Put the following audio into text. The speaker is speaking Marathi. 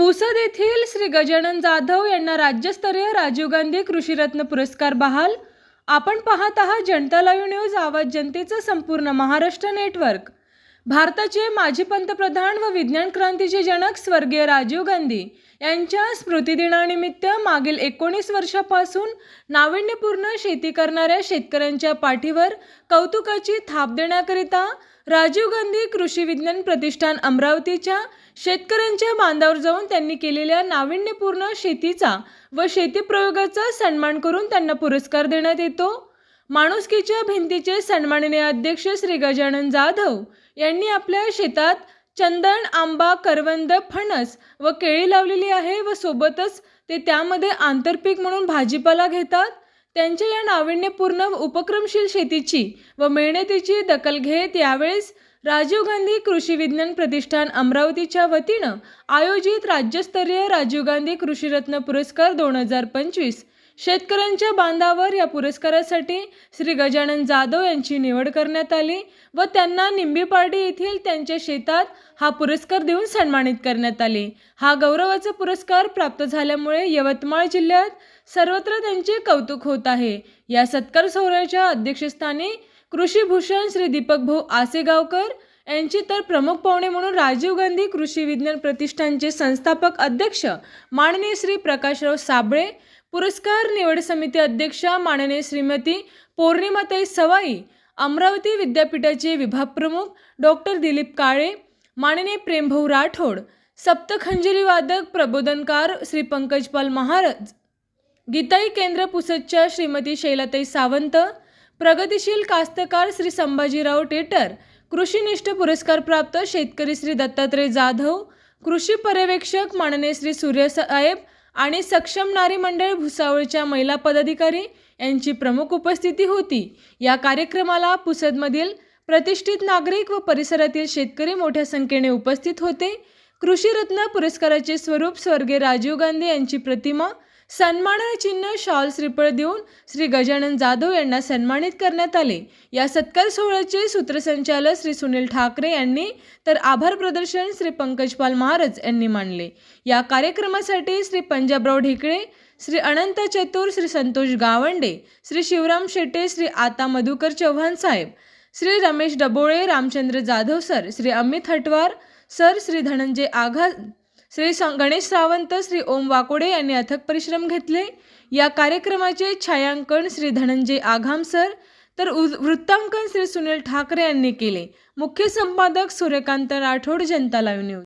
श्री गजानन जाधव यांना राज्यस्तरीय राजीव गांधी कृषीरत्न पुरस्कार बहाल. आपण पाहत आहात जनता लाईव्ह न्यूज आवाज जनतेचं संपूर्ण महाराष्ट्र नेटवर्क. भारताचे माजी पंतप्रधान व विज्ञान क्रांतीचे जनक स्वर्गीय राजीव गांधी यांच्या स्मृतिदिनानिमित्त मागील एकोणीस वर्षापासून नाविन्यपूर्ण शेती करणाऱ्या शेतकऱ्यांच्या पाठीवर कौतुकाची थाप देण्याकरिता राजीव गांधी कृषी विज्ञान प्रतिष्ठान अमरावतीच्या शेतकऱ्यांच्या बांधावर जाऊन त्यांनी केलेल्या नाविन्यपूर्ण शेतीचा व शेती प्रयोगाचा सन्मान करून त्यांना पुरस्कार देण्यात येतो. माणुसकीच्या भिंतीचे सन्माननीय अध्यक्ष श्री गजानन जाधव यांनी आपल्या शेतात चंदन आंबा करवंद फणस व केळी लावलेली आहे व सोबतच ते त्यामध्ये आंतरपीक म्हणून भाजीपाला घेतात. त्यांच्या या नाविन्यपूर्ण उपक्रमशील शेतीची व मेहनतीची दखल घेत यावेळेस राजीव गांधी कृषी विज्ञान प्रतिष्ठान अमरावतीच्या वतीनं आयोजित राज्यस्तरीय राजीव गांधी कृषीरत्न पुरस्कार दोन हजार पंचवीस शेतकऱ्यांच्या बांधावर या पुरस्कारासाठी श्री गजानन जाधव यांची निवड करण्यात आली व त्यांना निंबीपार्डी येथील त्यांच्या शेतात हा पुरस्कार देऊन सन्मानित करण्यात आले. हा गौरवाचा पुरस्कार प्राप्त झाल्यामुळे यवतमाळ जिल्ह्यात सर्वत्र त्यांचे कौतुक होत आहे. या सत्कार सोहळ्याच्या अध्यक्षस्थानी कृषीभूषण श्री दीपक भाऊ आसेगावकर यांची तर प्रमुख पाहुणे म्हणून राजीव गांधी कृषी विज्ञान प्रतिष्ठानचे संस्थापक अध्यक्ष माननीय श्री प्रकाशराव साबळे पुरस्कार निवड समिती अध्यक्षा माननीय श्रीमती पौर्णिमाताई सवाई अमरावती विद्यापीठाचे विभागप्रमुख डॉक्टर दिलीप काळे माननीय प्रेमभाऊ राठोड सप्तखंजरी वादक प्रबोधनकार श्री पंकजपाल महाराज गीताई केंद्र पुसदच्या श्रीमती शैलाताई सावंत प्रगतिशील कास्तकार श्री संभाजीराव टेटर कृषीनिष्ठ पुरस्कार प्राप्त शेतकरी श्री दत्तात्रय जाधव कृषी पर्यवेक्षक माननीय श्री सूर्यसाहेब आणि सक्षम नारी मंडळ भुसावळच्या महिला पदाधिकारी यांची प्रमुख उपस्थिती होती. या कार्यक्रमाला पुसदमधील प्रतिष्ठित नागरिक व परिसरातील शेतकरी मोठ्या संख्येने उपस्थित होते. कृषीरत्न पुरस्काराचे स्वरूप स्वर्गीय राजीव गांधी यांची प्रतिमा सन्मानचिन्ह शॉल श्रीफळ देऊन श्री गजानन जाधव यांना सन्मानित करण्यात आले. या सत्कार सोहळ्याचे सूत्रसंचालक श्री सुनील ठाकरे यांनी तर आभार प्रदर्शन श्री पंकजपाल महाराज यांनी मानले. या कार्यक्रमासाठी श्री पंजाबराव ढेकळे श्री अनंत चतुर श्री संतोष गावंडे श्री शिवराम शेटे श्री आता मधुकर चव्हाण साहेब श्री रमेश डबोळे रामचंद्र जाधव सर श्री अमित हटवार सर श्री धनंजय आघा श्री सं- गणेश सावंत श्री ओम वाकोडे यांनी अथक परिश्रम घेतले. या कार्यक्रमाचे छायांकन श्री धनंजय आघाम सर तर उ- वृत्तांकन श्री सुनील ठाकरे यांनी केले. मुख्य संपादक सूर्यकांत राठोड जनता लाईव्ह न्यूज.